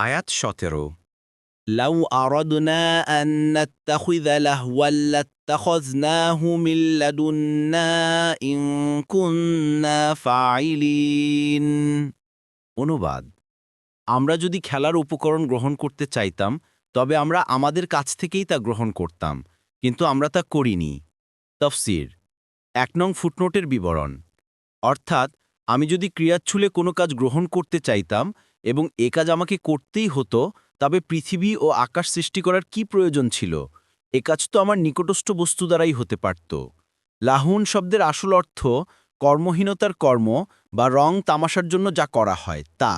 আয়াত সতেরো। লাউ আরদনা আন ফাইলিন অনুবাদ আমরা যদি খেলার উপকরণ গ্রহণ করতে চাইতাম তবে আমরা আমাদের কাছ থেকেই তা গ্রহণ করতাম কিন্তু আমরা তা করিনি। তফসির এক নং ফুটনোটের বিবরণ অর্থাৎ আমি যদি ক্রিয়াচ্ছুলে কোনো কাজ গ্রহণ করতে চাইতাম এবং এ কাজ আমাকে করতেই হতো, তবে পৃথিবী ও আকাশ সৃষ্টি করার কি প্রয়োজন ছিল? এ কাজ তো আমার নিকটস্থ বস্তু দ্বারাই হতে পারত। লাহুন শব্দের আসল অর্থ, কর্মহীনতার কর্ম বা রং তামাশার জন্য যা করা হয়, তা।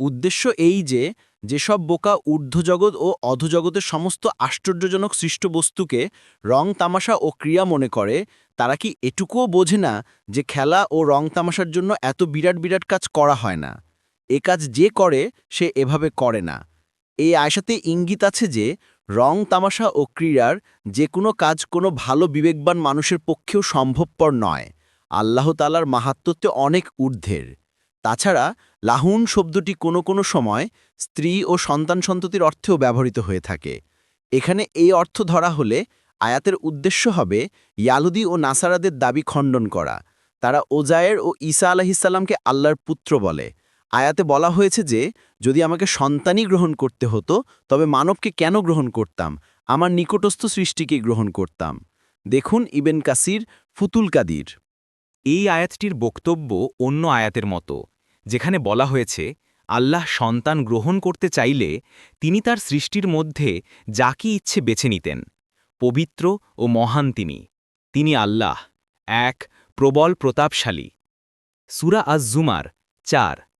উদ্দেশ্য এই যে, যেসব বোকা ঊর্ধ্বজগৎ ও অধোজগতের সমস্ত আশ্চর্যজনক সৃষ্ট বস্তুকে রং তামাশা ও ক্রিয়া মনে করে, তারা কি এটুকুও বোঝে না যে খেলা ও রং তামাশার জন্য এত বিরাট বিরাট কাজ করা হয় না? এ কাজ যে করে, সে এভাবে করে না। এই আয়সাতে ইঙ্গিত আছে যে, রং তামাশা ও ক্রীড়ার যে কোনো কাজ কোনো ভালো বিবেকবান মানুষের পক্ষেও সম্ভবপর নয়। আল্লাহ তালার মাহাত্ম্যতে অনেক ঊর্ধ্বের। তাছাড়া, লাহুন শব্দটি কোনো কোনো সময় স্ত্রী ও সন্তান সন্ততির অর্থেও ব্যবহৃত হয়ে থাকে। এখানে এই অর্থ ধরা হলে আয়াতের উদ্দেশ্য হবে ইয়ালুদি ও নাসারাদের দাবি খণ্ডন করা। তারা ওজায়ের ও ঈসা আলাহিসাল্লামকে আল্লাহর পুত্র বলে। আয়াতে বলা হয়েছে যে, যদি আমাকে সন্তানই গ্রহণ করতে হতো, তবে মানবকে কেন গ্রহণ করতাম? আমার নিকটস্থ সৃষ্টিকে গ্রহণ করতাম। দেখুন ইবেন কাসির, ফুতুল কাদির। এই আয়াতটির বক্তব্য অন্য আয়াতের মতো, যেখানে বলা হয়েছে, আল্লাহ সন্তান গ্রহণ করতে চাইলে তিনি তার সৃষ্টির মধ্যে যা যাকে ইচ্ছে বেছে নিতেন, পবিত্র ও মহান তিনি। তিনি আল্লাহ, এক প্রবল প্রতাপশালী। সুরা আজ জুমার চার